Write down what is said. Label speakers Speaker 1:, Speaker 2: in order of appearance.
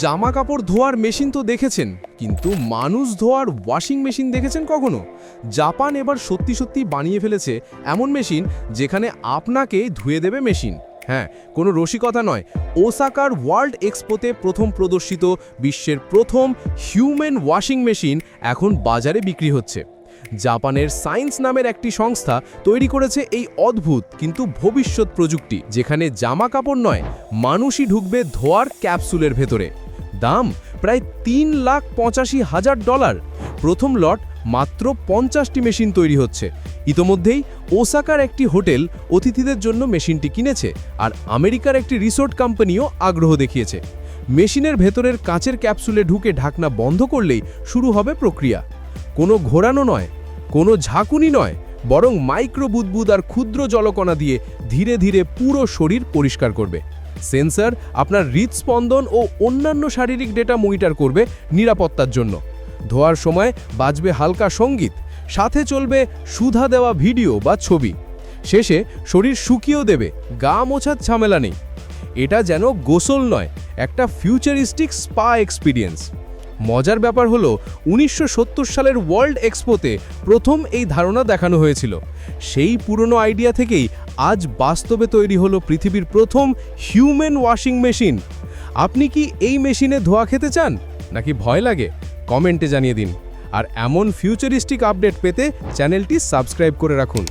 Speaker 1: জামা কাপড় ধোয়ার মেশিন তো দেখেছেন, কিন্তু মানুষ ধোয়ার ওয়াশিং মেশিন দেখেছেন কখনো? জাপান এবার সত্যি সত্যি বানিয়ে ফেলেছে এমন মেশিন যেখানে আপনাকে ধুয়ে দেবে মেশিন। হ্যাঁ কোনো রসিকতা নয়। ওসাকার ওয়ার্ল্ড এক্সপোতে প্রথম প্রদর্শিত বিশ্বের প্রথম হিউম্যান ওয়াশিং মেশিন এখন বাজারে বিক্রি হচ্ছে। জাপানের সায়েন্স নামের একটি সংস্থা তৈরি করেছে এই অদ্ভুত কিন্তু ভবিষ্যৎ প্রযুক্তি, যেখানে জামা কাপড় নয়, মানুষই ঢুকবে ধোয়ার ক্যাপসুলের ভেতরে। দাম প্রায় তিন লাখ পঁচাশি হাজার ডলার। প্রথম লট মাত্র পঞ্চাশটি মেশিন তৈরি হচ্ছে। ইতোমধ্যেই ওসাকার একটি হোটেল অতিথিদের জন্য মেশিনটি কিনেছে আর আমেরিকার একটি রিসোর্ট কোম্পানিও আগ্রহ দেখিয়েছে। মেশিনের ভেতরের কাঁচের ক্যাপসুলে ঢুকে ঢাকনা বন্ধ করলেই শুরু হবে প্রক্রিয়া। কোনো ঘোরানো নয়, কোনো ঝাঁকুনি নয়, বরং মাইক্রো বুদবুদ আর ক্ষুদ্র জলকণা দিয়ে ধীরে ধীরে পুরো শরীর পরিষ্কার করবে। সেন্সর আপনার হৃদস্পন্দন ও অন্যান্য শারীরিক ডেটা মনিটর করবে নিরাপত্তার জন্য। ধোয়ার সময় বাজবে হালকা সংগীত, সাথে চলবে সুধা দেওয়া ভিডিও বা ছবি। শেষে শরীর শুকিয়েও দেবে, গা মোছার ঝামেলা নেই। এটা যেন গোসল নয়, একটা ফিউচারিস্টিক স্পা এক্সপিরিয়েন্স। মজার ব্যাপার হলো, উনিশশো সত্তর সালের ওয়ার্ল্ড এক্সপোতে প্রথম এই ধারণা দেখানো হয়েছিল। সেই পুরনো আইডিয়া থেকেই আজ বাস্তবে তৈরি হলো পৃথিবীর প্রথম হিউম্যান ওয়াশিং মেশিন। আপনি কি এই মেশিনে ধোয়া খেতে চান? নাকি ভয় লাগে? কমেন্টে জানিয়ে দিন। আর এমন ফিউচারিস্টিক আপডেট পেতে চ্যানেলটি সাবস্ক্রাইব করে রাখুন।